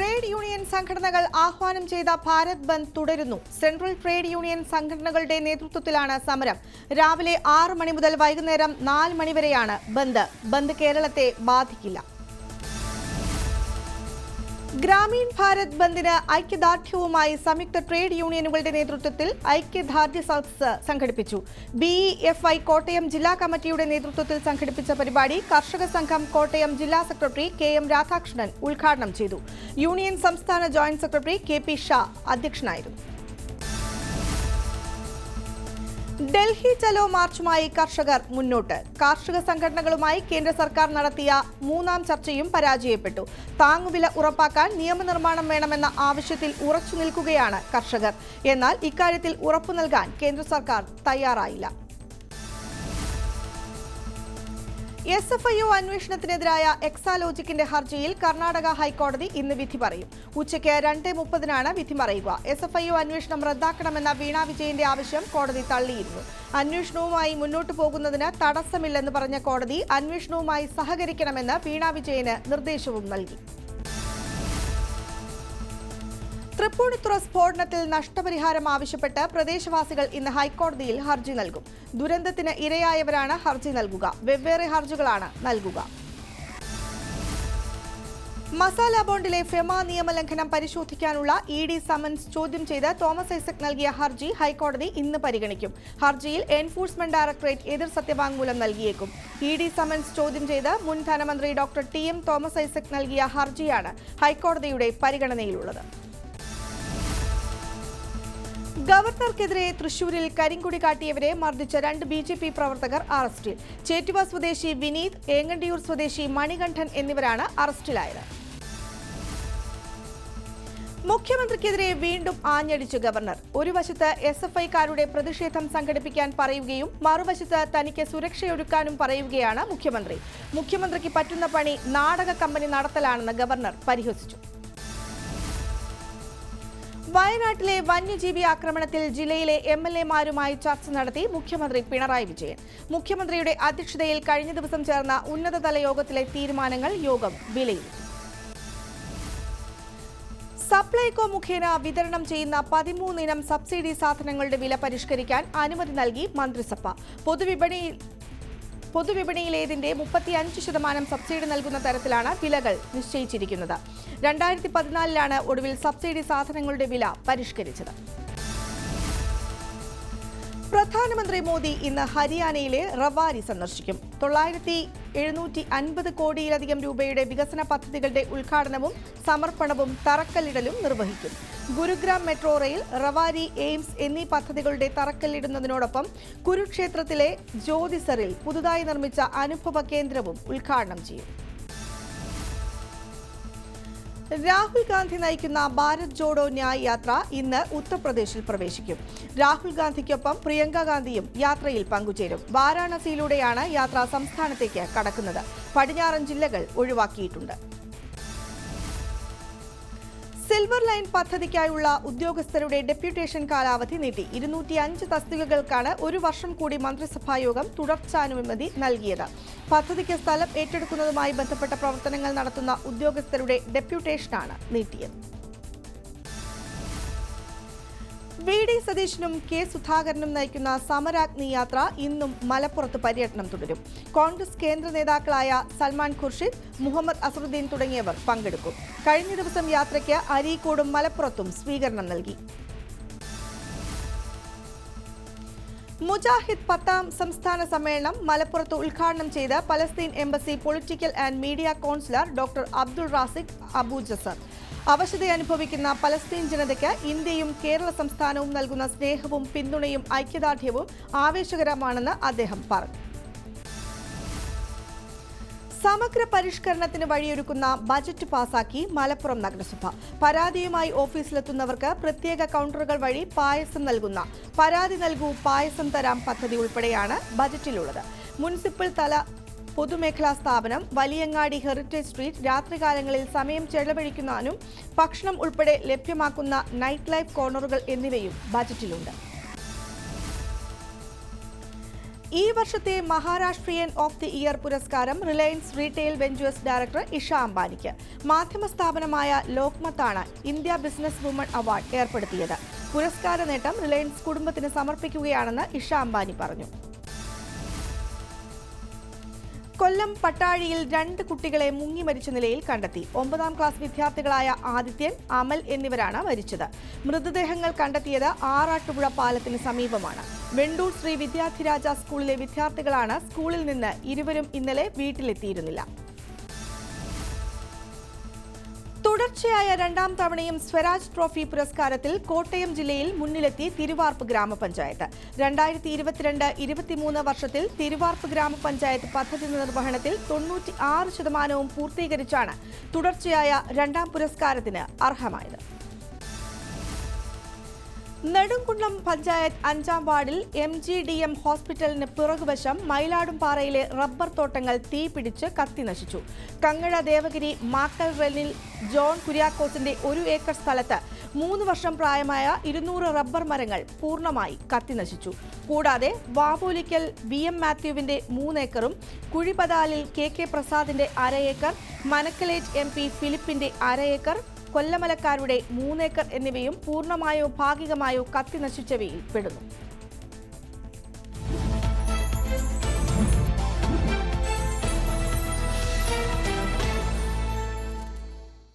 Trade union സംഘടനകൾ ആഹ്വാനം ചെയ്ത ഭാരത് ബന്ദ് തുടരുന്നു. സെൻട്രൽ ട്രേഡ് യൂണിയൻ സംഘടനകളുടെ നേതൃത്വത്തിലാണ് സമരം. രാവിലെ ആറ് മണി മുതൽ വൈകുന്നേരം നാല് മണിവരെയാണ് ബന്ദ്. ബന്ദ് കേരളത്തെ ബാധിക്കില്ല. ഗ്രാമീൺ ഭാരത് ബന്ദിന് ഐക്യദാർഢ്യവുമായി സംയുക്ത ട്രേഡ് യൂണിയനുകളുടെ നേതൃത്വത്തിൽ ഐക്യദാർഢ്യ സദസ് സംഘടിപ്പിച്ചു. ബി എഫ് ഐ കോട്ടയം ജില്ലാ കമ്മിറ്റിയുടെ നേതൃത്വത്തിൽ സംഘടിപ്പിച്ച പരിപാടി കർഷക സംഘം കോട്ടയം ജില്ലാ സെക്രട്ടറി കെ എം രാധാകൃഷ്ണൻ ഉദ്ഘാടനം ചെയ്തു. യൂണിയൻ സംസ്ഥാന joint secretary K P Shah അധ്യക്ഷനായിരുന്നു. ഡൽഹി ചലോ മാർച്ചുമായി കർഷകർ മുന്നോട്ട്. കാർഷിക സംഘടനകളുമായി കേന്ദ്ര സർക്കാർ നടത്തിയ മൂന്നാം ചർച്ചയും പരാജയപ്പെട്ടു. താങ്ങുവില ഉറപ്പാക്കാൻ നിയമനിർമ്മാണം വേണമെന്ന ആവശ്യത്തിൽ ഉറച്ചു നിൽക്കുകയാണ് കർഷകർ. എന്നാൽ ഇക്കാര്യത്തിൽ ഉറപ്പു നൽകാൻ കേന്ദ്ര സർക്കാർ തയ്യാറായില്ല. എസ് എഫ് ഐ ഒ അന്വേഷണത്തിനെതിരായ എക്സാലോജിക്കിന്റെ ഹർജിയിൽ കർണാടക ഹൈക്കോടതി ഇന്ന് വിധി പറയും. ഉച്ചയ്ക്ക് രണ്ട് മുപ്പതിനാണ് വിധി പറയുക. എസ് എഫ് ഐ ഒ അന്വേഷണം റദ്ദാക്കണമെന്ന വീണ വിജയന്റെ ആവശ്യം കോടതി തള്ളിയിരുന്നു. അന്വേഷണവുമായി മുന്നോട്ടു പോകുന്നതിന് തടസ്സമില്ലെന്ന് പറഞ്ഞ കോടതി അന്വേഷണവുമായി സഹകരിക്കണമെന്ന് വീണ വിജയന് നിർദ്ദേശവും നൽകി. തൃപ്പൂണിത്തുറ സ്ഫോടനത്തിൽ നഷ്ടപരിഹാരം ആവശ്യപ്പെട്ട് പ്രദേശവാസികൾ ഇന്ന് ഹൈക്കോടതിയിൽ ഹർജി നൽകും. ദുരന്തത്തിന് ഇരയായവരാണ് ഹർജി നൽകുക. വെവ്വേറെ ഹർജികളാണ് നൽകുക. മസാല ബോണ്ടിലെ ഫെമ നിയമലംഘനം പരിശോധിക്കാനുള്ള ഇ ഡി സമൻസ് ചോദ്യം ചെയ്ത് തോമസ് ഐസക് നൽകിയ ഹർജി ഹൈക്കോടതി ഇന്ന് പരിഗണിക്കും. ഹർജിയിൽ എൻഫോഴ്സ്മെന്റ് ഡയറക്ടറേറ്റ് എതിർ സത്യവാങ്മൂലം നൽകിയേക്കും. ഇ ഡി സമൻസ് ചോദ്യം ചെയ്ത് മുൻ ധനമന്ത്രി doctor T M Thomas Isaac നൽകിയ ഹർജിയാണ് ഹൈക്കോടതിയുടെ പരിഗണനയിലുള്ളത്. ഗവർണർക്കെതിരെ തൃശൂരിൽ കരിങ്കുടി കാട്ടിയവരെ മർദ്ദിച്ച രണ്ട് ബി ജെ പി പ്രവർത്തകർ അറസ്റ്റിൽ. ചേറ്റുവ സ്വദേശി വിനീത് ഏങ്ങണ്ടിയൂർ സ്വദേശി മണികണ്ഠൻ എന്നിവരാണ് അറസ്റ്റിലായത്. മുഖ്യമന്ത്രിക്കെതിരെ വീണ്ടും ആഞ്ഞടിച്ചു ഗവർണർ. ഒരു വശത്ത് എസ് എഫ് ഐക്കാരുടെ പ്രതിഷേധം സംഘടിപ്പിക്കാൻ പറയുകയും മറുവശത്ത് തനിക്ക് സുരക്ഷയൊരുക്കാനും പറയുകയാണ് മുഖ്യമന്ത്രി. മുഖ്യമന്ത്രിക്ക് പറ്റുന്ന പണി നാടക കമ്പനി നടത്തലാണെന്ന് ഗവർണർ പരിഹസിച്ചു. വയനാട്ടിലെ വന്യജീവി ആക്രമണത്തിൽ ജില്ലയിലെ എം എൽ എമാരുമായി ചർച്ച നടത്തി മുഖ്യമന്ത്രി പിണറായി വിജയൻ. മുഖ്യമന്ത്രിയുടെ അധ്യക്ഷതയിൽ കഴിഞ്ഞ ദിവസം ചേർന്ന ഉന്നതതല യോഗത്തിലെ തീരുമാനങ്ങൾ യോഗം വിലയിരുത്തി. സപ്ലൈകോ മുഖേന വിതരണം ചെയ്യുന്ന പതിമൂന്നിനം സബ്സിഡി സാധനങ്ങളുടെ വില പരിഷ്കരിക്കാൻ അനുമതി നൽകി മന്ത്രിസഭ. പൊതുവിപണിയിൽ പൊതുവിപണിയിലേതിന്റെ മുപ്പത്തി അഞ്ച് ശതമാനം സബ്സിഡി നൽകുന്ന തരത്തിലാണ് വിലകൾ നിശ്ചയിച്ചിരിക്കുന്നത്. രണ്ടായിരത്തി പതിനാലിലാണ് ഒടുവിൽ സബ്സിഡി സാധനങ്ങളുടെ വില പരിഷ്കരിച്ചത്. പ്രധാനമന്ത്രി മോദി ഇന്ന് ഹരിയാനയിലെ റവാരി സന്ദർശിക്കും. തൊള്ളായിരത്തി എഴുന്നൂറ്റി അൻപത് കോടിയിലധികം രൂപയുടെ വികസന പദ്ധതികളുടെ ഉദ്ഘാടനവും സമർപ്പണവും തറക്കല്ലിടലും നിർവഹിക്കും. Gurugram metro rail Rewari AIIMS എന്നീ പദ്ധതികളുടെ തറക്കല്ലിടുന്നതിനോടൊപ്പം കുരുക്ഷേത്രത്തിലെ ജ്യോതിസറിൽ പുതുതായി നിർമ്മിച്ച അനുഭവ കേന്ദ്രവും ഉദ്ഘാടനം ചെയ്യും. രാഹുൽ ഗാന്ധി നയിക്കുന്ന ഭാരത് ജോഡോ ന്യായ് യാത്ര ഇന്ന് ഉത്തർപ്രദേശിൽ പ്രവേശിക്കും. രാഹുൽ ഗാന്ധിക്കൊപ്പം പ്രിയങ്ക ഗാന്ധിയും യാത്രയിൽ പങ്കുചേരും. വാരാണസിയിലൂടെയാണ് യാത്ര സംസ്ഥാനത്തേക്ക് കടക്കുന്നത്. പടിഞ്ഞാറൻ ജില്ലകൾ ഒഴിവാക്കിയിട്ടുണ്ട്. സിൽവർ ലൈൻ പദ്ധതിക്കായുള്ള ഉദ്യോഗസ്ഥരുടെ ഡെപ്യൂട്ടേഷൻ കാലാവധി നീട്ടി. ഇരുന്നൂറ്റി അഞ്ച് തസ്തികകൾക്കാണ് ഒരു വർഷം കൂടി മന്ത്രിസഭായോഗം തുടർച്ചാനുമതി നൽകിയത്. പദ്ധതിക്ക് സ്ഥലം ഏറ്റെടുക്കുന്നതുമായി ബന്ധപ്പെട്ട പ്രവർത്തനങ്ങൾ നടത്തുന്ന ഉദ്യോഗസ്ഥരുടെ ഡെപ്യൂട്ടേഷനാണ് നീട്ടിയത്. വി ഡി സതീശനും കെ സുധാകരനും നയിക്കുന്ന സമരാഗ്നി യാത്ര ഇന്നും മലപ്പുറത്ത് പര്യടനം തുടരും. കോൺഗ്രസ് കേന്ദ്ര നേതാക്കളായ സൽമാൻ ഖുർഷിദ് മുഹമ്മദ് അസറുദ്ദീൻ തുടങ്ങിയവർ പങ്കെടുക്കും. കഴിഞ്ഞ ദിവസം യാത്രയ്ക്ക് അരീക്കോടും മലപ്പുറത്തും സ്വീകരണം നൽകി. മുജാഹിദ് പത്താം സംസ്ഥാന സമ്മേളനം മലപ്പുറത്ത് ഉദ്ഘാടനം ചെയ്ത Palestine embassy political and media councillor doctor Abdul Raziq Abu Jaser. അവശത അനുഭവിക്കുന്ന പലസ്തീൻ ജനതയ്ക്ക് ഇന്ത്യയും കേരള സംസ്ഥാനവും നൽകുന്ന സ്നേഹവും പിന്തുണയും ഐക്യദാർഢ്യവും ആവേശകരമാണെന്ന് അദ്ദേഹം പറഞ്ഞു. സമഗ്ര പരിഷ്കരണത്തിന് വഴിയൊരുക്കുന്ന ബജറ്റ് പാസാക്കി മലപ്പുറം നഗരസഭ. പരാതിയുമായി ഓഫീസിലെത്തുന്നവർക്ക് പ്രത്യേക കൗണ്ടറുകൾ വഴി പായസം നൽകുന്ന പരാതി നൽകൂ പായസം തരാം പദ്ധതി ഉൾപ്പെടെയാണ് ബജറ്റിലുള്ളത്. മുനിസിപ്പൽ തല പൊതുമേഖലാ സ്ഥാപനം വലിയങ്ങാടി ഹെറിറ്റേജ് സ്ട്രീറ്റ് രാത്രികാലങ്ങളിൽ സമയം ചെലവഴിക്കുന്നതിനും ഭക്ഷണം ഉൾപ്പെടെ ലഭ്യമാക്കുന്ന നൈറ്റ് ലൈഫ് കോർണറുകൾ എന്നിവയും ബജറ്റിലുണ്ട്. ഈ വർഷത്തെ മഹാരാഷ്ട്രീയൻ ഓഫ് ദി ഇയർ പുരസ്കാരം Reliance Retail Ventures director Isha അംബാനിക്ക്. മാധ്യമ സ്ഥാപനമായ ലോക്മത്താണ് ഇന്ത്യ ബിസിനസ് വുമൺ അവാർഡ് ഏർപ്പെടുത്തിയത്. പുരസ്കാര നേട്ടം റിലയൻസ് കുടുംബത്തിന് സമർപ്പിക്കുകയാണെന്ന് ഇഷ അംബാനി പറഞ്ഞു. കൊല്ലം പട്ടാഴിയിൽ രണ്ട് കുട്ടികളെ മുങ്ങി മരിച്ച നിലയിൽ കണ്ടെത്തി. ഒമ്പതാം ക്ലാസ് വിദ്യാർത്ഥികളായ ആദിത്യൻ അമൽ എന്നിവരാണ് മരിച്ചത്. മൃതദേഹങ്ങൾ കണ്ടെത്തിയത് ആറാട്ടുപുഴ പാലത്തിന് സമീപമാണ്. വെണ്ടൂർ ശ്രീ വിദ്യാർത്ഥിരാജ സ്കൂളിലെ വിദ്യാർത്ഥികളാണ് സ്കൂളിൽ നിന്ന് ഇരുവരും ഇന്നലെ വീട്ടിലെത്തിയിരുന്നില്ല. തുടർച്ചയായ രണ്ടാം തവണയും സ്വരാജ് ട്രോഫി പുരസ്കാരത്തിൽ കോട്ടയം ജില്ലയിൽ മുന്നിലെത്തി തിരുവാർപ്പ് ഗ്രാമപഞ്ചായത്ത്. രണ്ടായിരത്തി ഇരുപത്തിരണ്ട് ഇരുപത്തിമൂന്ന് വർഷത്തിൽ തിരുവാർപ്പ് ഗ്രാമപഞ്ചായത്ത് പദ്ധതി നിർവഹണത്തിൽ തൊണ്ണൂറ്റി ആറ് ശതമാനവും പൂർത്തീകരിച്ചാണ് തുടർച്ചയായ രണ്ടാം പുരസ്കാരത്തിന് അർഹമായത്. നെടുംകുന്നം പഞ്ചായത്ത് അഞ്ചാം വാർഡിൽ എം ജി ഡി എം ഹോസ്പിറ്റലിന് പിറകുവശം മയിലാടുംപാറയിലെ റബ്ബർ തോട്ടങ്ങൾ തീപിടിച്ച് കത്തിനശിച്ചു കങ്ങഴ ദേവഗിരി മാക്കൽ റെല്ലിൽ ജോൺ കുര്യാക്കോസിന്റെ ഒരു ഏക്കർ സ്ഥലത്ത് മൂന്ന് വർഷം പ്രായമായ ഇരുന്നൂറ് റബ്ബർ മരങ്ങൾ പൂർണമായി കത്തിനശിച്ചു കൂടാതെ വാവോലിക്കൽ വി എം മാത്യുവിന്റെ മൂന്നേക്കറും കുഴിപതാലിൽ കെ കെ പ്രസാദിന്റെ അര ഏക്കർ മനക്കലേറ്റ് എം പി ഫിലിപ്പിന്റെ അര ഏക്കർ കൊല്ലമലക്കാരുടെ മൂന്നേക്കർ എന്നിവയും പൂർണമായോ ഭാഗികമായോ കത്തി നശിച്ചവയിൽ പെടുന്നു.